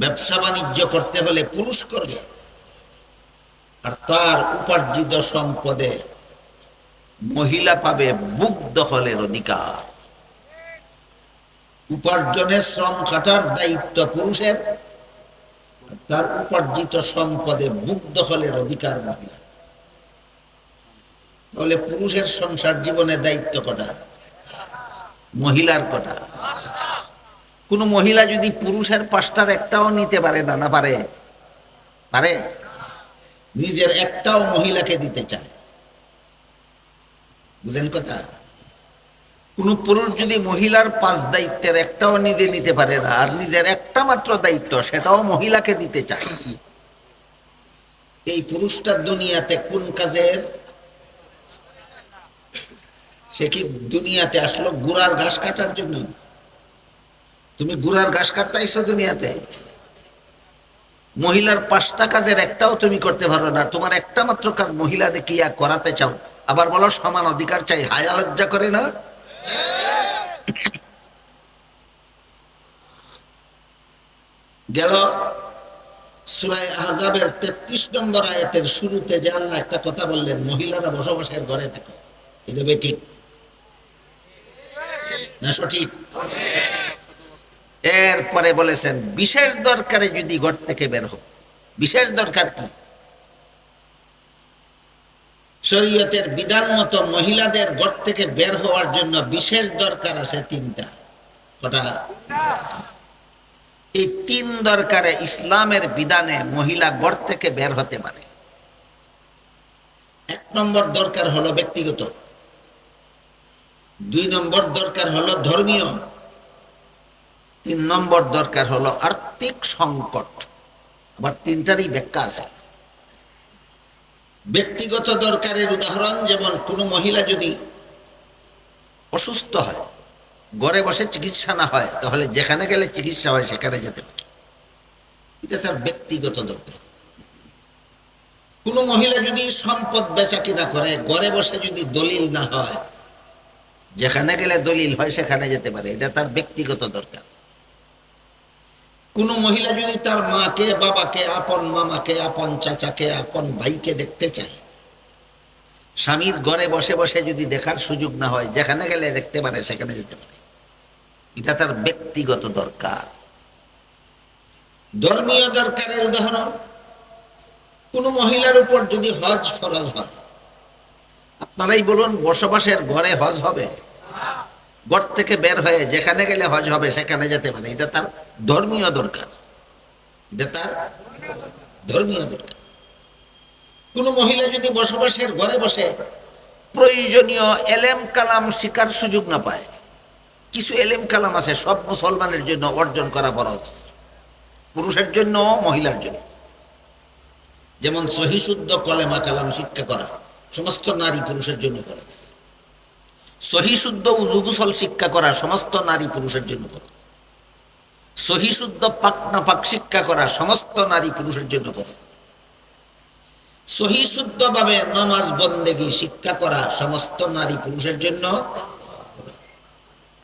ব্যবসা বাণিজ্য করতে হলে পুরুষ করবে। আর তার উপার্জিত সম্পদে মহিলা পাবে বুক দখলের অধিকার। উপার্জনের শ্রম খাটার দায়িত্ব পুরুষের, আর তার উপার্জিত সম্পদে বুক দখলের অধিকার মহিলা তাহলে পুরুষের সংসার জীবনে দায়িত্ব কটা? মহিলার কটা? কোন মহিলা যদি পুরুষের পাঁচটার একটাও নিতে পারে, না না পারে? পারে? নিজের একটাও মহিলাকে দিতে চায়। বুঝেন কথা? কোন পুরুষ যদি মহিলার পাঁচ দায়িত্বের একটাও নিজে নিতে পারে না, আর নিজের একটা মাত্র দায়িত্ব, সেটাও মহিলাকে দিতে চায়। এই পুরুষটা দুনিয়াতে কোন কাজের? সে কি দুনিয়াতে আসলো গুড়ার ঘাস কাটার জন্য? তুমি গুড়ার ঘাস কাটতে দুনিয়াতে। মহিলার পাঁচটা কাজের একটাও তুমি করতে পারো না। তোমার একটা মাত্র কাজ মহিলা দেখিয়া করাতে চাও। আবার বলো, সমান অধিকার চাই। হায়া লজ্জা করে না? গেল সুরায় তেত্রিশ নম্বর আয়াতের শুরুতে যে আল্লাহ একটা কথা বললেন, মহিলারা বসবাসের ঘরে থাকে। এটা ঠিক না সঠিক? এরপরে বলেছেন, বিশেষ দরকারে যদি ঘর থেকে বের হোক বিশেষ দরকার কি? শরীয়তের বিধান মতো মহিলাদের ঘর থেকে বের হওয়ার জন্য বিশেষ দরকার আছে তিনটা। কটা? এই তিন দরকারে ইসলামের বিধানে মহিলা ঘর থেকে বের হতে পারে। এক নম্বর দরকার হলো ব্যক্তিগত। দুই নম্বর দরকার হলো ধর্মীয়। তিন নম্বর দরকার হলো আর্থিক সংকট। আবার তিনটারই ব্যাখ্যা আছে। ব্যক্তিগত দরকারের উদাহরণ, যেমন কোনো মহিলা যদি অসুস্থ হয়, ঘরে বসে চিকিৎসা না হয়, তাহলে যেখানে গেলে চিকিৎসা হয়, সেখানে যেতে পারে। এটা তার ব্যক্তিগত দরকার। কোনো মহিলা যদি সম্পদ বেচা কিনা করে, ঘরে বসে যদি দলিল না হয়, যেখানে গেলে দলিল হয়, সেখানে যেতে পারে। এটা তার ব্যক্তিগত দরকার। কোন মহিলা যদি তার মাকে, বাবাকে, আপন মামাকে, আপন চাচাকে, আপন ভাইকে দেখতে চায়, স্বামীর ঘরে বসে বসে যদি দেখার সুযোগ না হয়, যেখানে গেলে দেখতে পারে, সেখানে যেতে পারে। এটা তার ব্যক্তিগত দরকার। ধর্মীয় দরকারের উদাহরণ, কোন মহিলার উপর যদি হজ ফরজ হয়, আপনারাই বলুন বসবাসের ঘরে হজ হবে? ঘর থেকে বের হয়ে যেখানে গেলে হজ হবে, সেখানে যেতে পারে। এটা তার ধর্মীয় দরকার। এটা তার ধর্মীয় দরকার। কোনো মহিলা যদি বসবাসের ঘরে বসে প্রয়োজনীয় এলেম কালাম শিকার সুযোগ না পায়, কিছু এলেম কালাম আছে, সব মুসলমানের জন্য অর্জন করা ফরজ। পুরুষের জন্য, মহিলার জন্য। যেমন সহিশুদ্ধ কলেমা কালাম শিক্ষা করা, সমস্ত নারী পুরুষের জন্য ফরজ। সহিশুদ্ধ উজুগুসল শিক্ষা করা, সমস্ত নারী পুরুষের জন্য ফরজ। সহিশুদ্ধ পাক না পাক শিক্ষা করা সমস্ত নারী পুরুষের জন্য ফরজ সহিশুদ্ধভাবে নামাজ বন্দেগী শিক্ষা করা সমস্ত নারী পুরুষের জন্য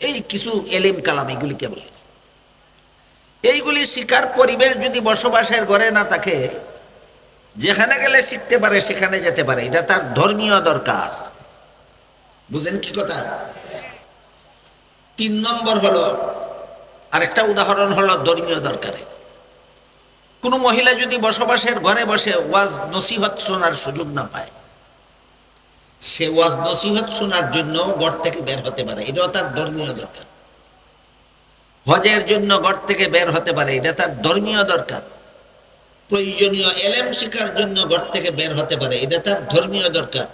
এই কিছু এলিম কালাম এগুলিকে বলে। এইগুলি শিকার পরিবেশ যদি বসবাসের ঘরে না থাকে, যেখানে গেলে শিখতে পারে, সেখানে যেতে পারে। এটা তার ধর্মীয় দরকার। বুঝেন কি কথা? তিন নম্বর হলো আরেকটা উদাহরণ হলো ধর্মীয় দরকারে। কোনো মহিলা যদি বসবাসের ঘরে বসে ওয়াজ নসিহত শোনার সুযোগ না পায়, সে ওয়াজ নসিহত শোনার জন্য ঘর থেকে বের হতে পারে এটাও তার ধর্মীয় দরকার। হজের জন্য ঘর থেকে বের হতে পারে, এটা তার ধর্মীয় দরকার। প্রয়োজনীয় এলেম শিকার জন্য ঘর থেকে বের হতে পারে, এটা তার ধর্মীয় দরকার।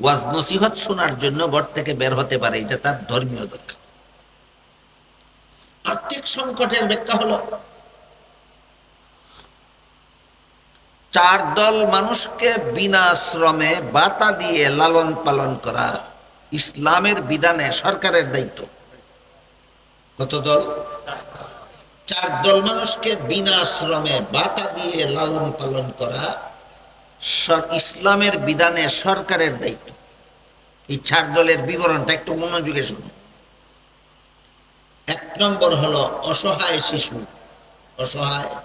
ওয়াজ নসিহত শোনার জন্য ঘর থেকে বের হতে পারে, এটা তার ধর্মীয় দরকার। আর্থিক সংকটের ব্যাখ্যা হলো, চার দল মানুষকে বিনা শ্রমে বাতা দিয়ে লালন পালন করা ইসলামের বিধানে সরকারের দায়িত্ব। কত দল? চার দল মানুষকে বিনা শ্রমে বাতা দিয়ে লালন পালন করা ইসলামের বিধানে সরকারের দায়িত্ব। এই চার দলের বিবরণটা একটু মনোযোগে শুনুন। এক নম্বর হলো অসহায় শিশু। অসহায়।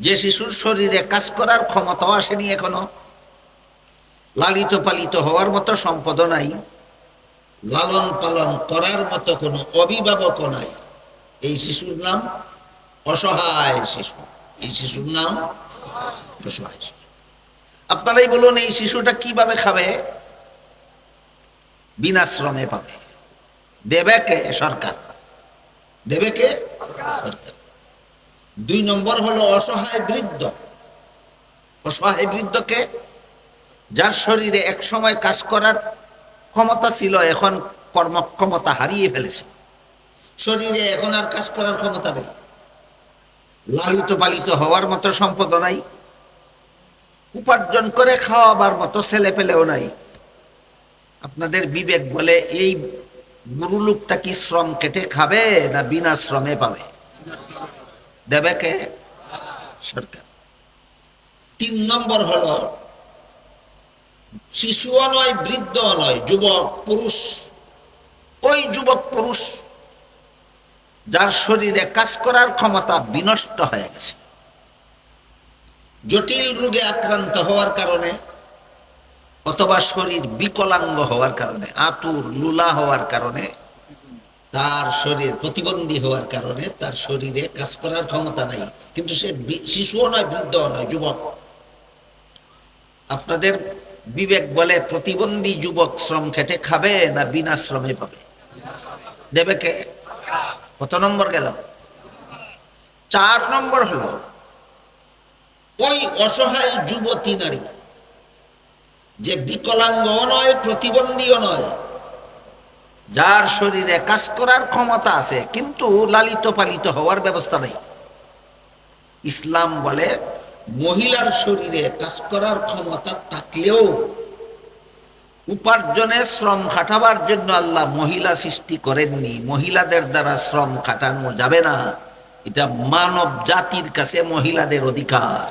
যে শিশুর শরীরে কাজ করার ক্ষমতাও আসেনি এখনও। লালিত পালিত হওয়ার মতো সম্পদ নাই। লালন পালন করার মতো কোনো অভিভাবকও নাই। এই শিশুর নাম অসহায় শিশু। এই শিশুর নাম অসহায় আপনারাই বলুন, এই শিশুটা কীভাবে খাবে? বিনাশ্রমে পাবে। দেবে কে? সরকার। দেবে কে? দুই নম্বর হলো অসহায় বৃদ্ধ। অসহায় বৃদ্ধকে যার শরীরে এক সময় কাজ করার ক্ষমতা ছিল, এখন কর্মক্ষমতা হারিয়ে ফেলেছে। শরীরে এখন আর কাজ করার ক্ষমতা নেই। লালিত পালিত হওয়ার মতো সম্পদ নাই। উপার্জন করে খাওয়াবার মতো ছেলে পেলেও নাই। আপনাদের বিবেক বলে এই বুড়ো লোকটা কি শ্রম কেটে খাবে না বিনা শ্রমে পাবে? দেবে কে? সরকার। তিন নম্বর হলো, শিশুও নয় বৃদ্ধ নয়, যুবক, পুরুষ। ওই যুবক, পুরুষ, যার শরীরে কাজ করার ক্ষমতা বিনষ্ট হয়ে গেছে। জটিল রোগে আক্রান্ত হওয়ার কারণে অথবা শরীর বিকলাঙ্গ হওয়ার কারণে, আতুর, লুলা হওয়ার কারণে, তার শরীর প্রতিবন্ধী হওয়ার কারণে তার শরীরে কাজ করার ক্ষমতা নাই। কিন্তু সে শিশুও নয় বৃদ্ধ নয়, যুবক। আপনাদের বিবেক বলে প্রতিবন্ধী যুবক শ্রম খেটে খাবে না বিনা শ্রমে পাবে? দেবে কে? কত নম্বর গেল? চার নম্বর হলো, ওই অসহায় যুবতী নারী যে বিকলাঙ্গও নয়, প্রতিবন্ধীও নয়, যার শরীরে কাজ করার ক্ষমতা আছে, কিন্তু লালিত পালিত হওয়ার ব্যবস্থা নেই। ইসলাম বলে, মহিলার শরীরে কাজ করার ক্ষমতা থাকলেও উপার্জনে শ্রম খাটাবার জন্য আল্লাহ মহিলা সৃষ্টি করেননি। মহিলাদের দ্বারা শ্রম খাটানো যাবে না। এটা মানব জাতির কাছে মহিলাদের অধিকার।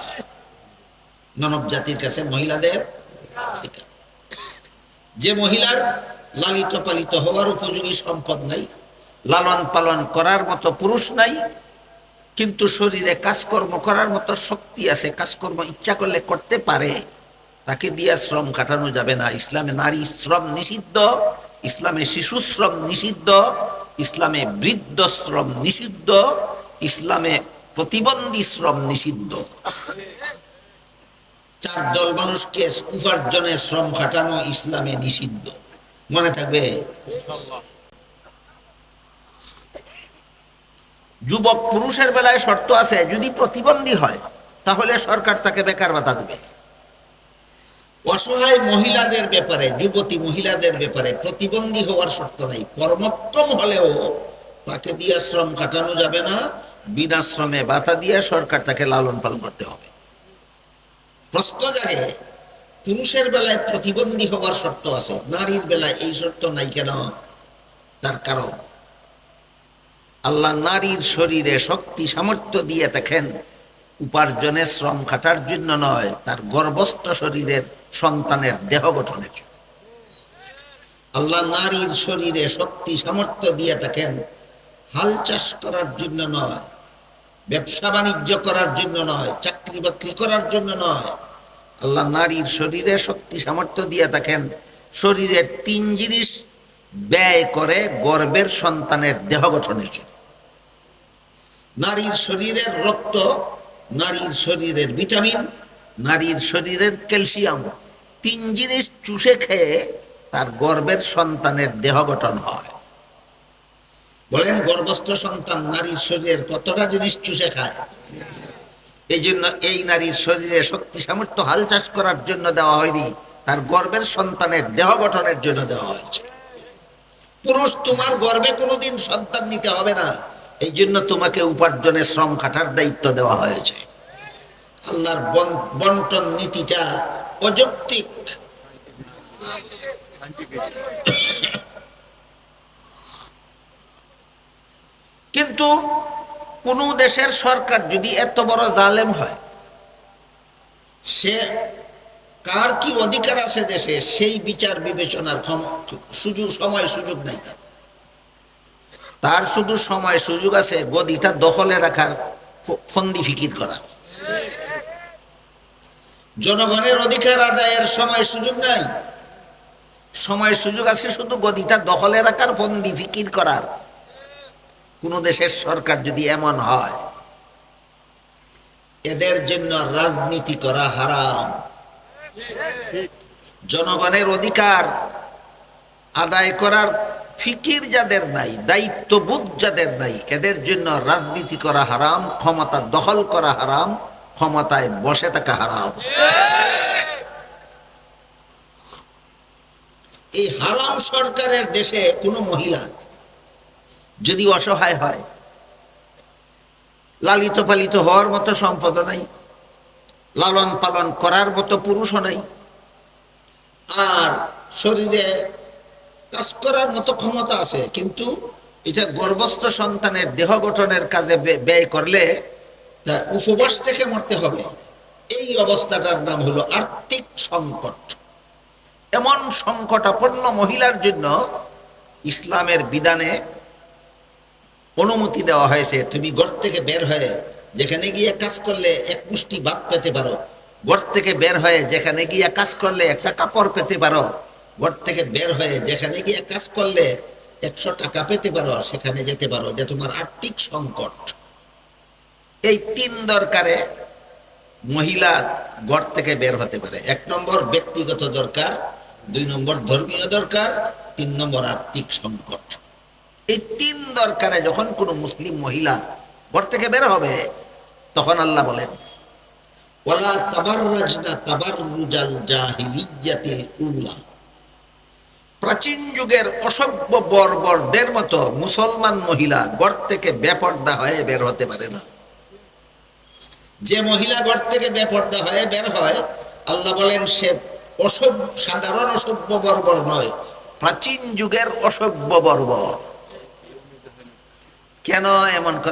মানব জাতির কাছে মহিলাদের অধিকার যে মহিলার লালিত পালিত হওয়ার উপযোগী সম্পদ নাই, লালন পালন করার মতো পুরুষ নাই, কিন্তু শরীরে কাজকর্ম করার মতো শক্তি আছে, কাজকর্ম ইচ্ছা করলে করতে পারে, তাকে দিয়ে শ্রম কাটানো যাবে না। ইসলামে নারী শ্রম নিষিদ্ধ, ইসলামে শিশু শ্রম নিষিদ্ধ, ইসলামে বৃদ্ধ শ্রম নিষিদ্ধ, ইসলামে প্রতিবন্ধী শ্রম নিষিদ্ধ। চার দল মানুষকে উপার্জনে শ্রম খাটানো ইসলামে নিষিদ্ধ। মনে থাকবে? যুবক পুরুষের বেলায় শর্ত আছে, যদি প্রতিবন্ধী হয়, তাহলে সরকার তাকে বেকার ভাতা দেবে। অসহায় মহিলাদের ব্যাপারে, যুবতী মহিলাদের ব্যাপারে প্রতিবন্ধী হওয়ার শর্ত নাই। কর্মক্ষম হলেও তাকে দিয়ে শ্রম কাটানো যাবে না, বিনা শ্রমে ভাতা দিয়ে সরকার তাকে লালন পালন করতে হবে। প্রশ্ন পুরুষের বেলায় প্রতিবন্ধী হওয়ার শর্ত আছে। নারীর বেলায় এই শর্ত নাই কেন? তার কারণ, আল্লাহ নারীর শরীরে শক্তি, সামর্থ্য দিয়ে দেখেন, উপার্জনের শ্রম খাটার জন্য নয়, তার গর্ভস্থ শরীরের সন্তানের দেহ গঠনের আল্লাহ নারীর শরীরে শক্তি, সামর্থ্য দিয়ে থাকেন হাল চাষ করার জন্য নয় ব্যবসা বাণিজ্য করার জন্য নয়, চাকরি বাকরি করার জন্য নয়। আল্লাহ নারীর শরীরে শক্তি সামর্থ্য দিয়ে থাকেন। শরীরের তিন জিনিস ব্যয় করে গর্বের সন্তানের দেহ গঠনের জন্য। নারীর শরীরের রক্ত, নারীর শরীরের ভিটামিন, নারীর শরীরের ক্যালসিয়াম, তিন জিনিস চুষে খেয়ে তার গর্বের সন্তানের দেহ গঠন হয়। বলেন, গর্ভস্থ সন্তান নারীর শরীরের কতটা জিনিস চুষে খায়। এই জন্য এই নারীর শরীরে শক্তি সামর্থ্য হাল চাষ করার জন্য দেওয়া হয়নি, তার গর্ভের সন্তানের দেহ গঠনের জন্য দেওয়া হয়েছে। পুরুষ, তোমার গর্ভে কোনোদিন সন্তান নিতে হবে না, এই জন্য তোমাকে উপার্জনের শ্রম খাটার দায়িত্ব দেওয়া হয়েছে। আল্লাহর বন- বন্টন নীতিটা অযৌক্তিক। কিন্তু কোন দেশের সরকার যদি এত বড় জালেম হয়, সে কার কি অধিকার আছে দেশে? সেই বিচার বিবেচনার সুযোগ, সময় সুযোগ নাই তার। তার শুধু সময় সুযোগ আছে গদিটা দখলে রাখার ফন্দি ফিকির করা জনগণের অধিকার আদায়ের সময় সুযোগ নাই। সময় সুযোগ আছে শুধু গদিটা দখলে রাখার, ফন্দি ফিকির করার। কোন দেশের সরকার যদি এমন হয়, এদের জন্য রাজনীতি করা হারাম। জনগণের অধিকার আদায় করার ফিকির যাদের নাই, দায়িত্ববোধ যাদের নাই, এদের জন্য রাজনীতি করা হারাম, ক্ষমতা দখল করা হারাম, ক্ষমতায় বসে থাকা হারাম। এই হারাম সরকারের দেশে কোনো মহিলা যদি অসহায় হয়। লালিত পালিত হওয়ার মতো সম্পদ নাই। লালন পালন করার মতো পুরুষও নাই। আর শরীরে কাজ করার মতো ক্ষমতা আছে, কিন্তু এটা গর্ভস্থ সন্তানের দেহ গঠনের কাজে ব্যয় করলে তা উপবাস থেকে মরতে হবে। এই অবস্থাটার নাম হলো আর্থিক সংকট। এমন সংকটাপন্ন মহিলার জন্য ইসলামের বিধানে অনুমতি দেওয়া হয়েছে, তুমি ঘর থেকে বের হয়ে যেখানে গিয়ে কাজ করলে এক মুষ্টি ভাত পেতে পারো। ঘর থেকে বের হয়ে যেখানে গিয়ে কাজ করলে একটা কাপড় পেতে পারো। ঘর থেকে বের হয়ে যেখানে গিয়ে কাজ করলে একশো টাকা পেতে পারো, সেখানে যেতে পারো। যে তোমার আর্থিক সংকট। এই তিন দরকারে মহিলা ঘর থেকে বের হতে পারে। এক নম্বর ব্যক্তিগত দরকার, দুই নম্বর ধর্মীয় দরকার, তিন নম্বর আর্থিক সংকট। এই তিন দরকারে যখন কোনো মুসলিম মহিলা ঘর থেকে বের হবে, তখন আল্লাহ বলেন প্রাচীন যুগের অসভ্য বর্বরদের মতো মুসলমান মহিলা ঘর থেকে বেপর্দা হয়ে বের হতে পারে না। যে মহিলা ঘর থেকে বেপর্দা হয়ে বের হয়, আল্লাহ বলেন, সে অসভ্য, সাধারণ অসভ্য বর্বর নয়, প্রাচীন যুগের অসভ্য বর্বর। কেন এমন কথা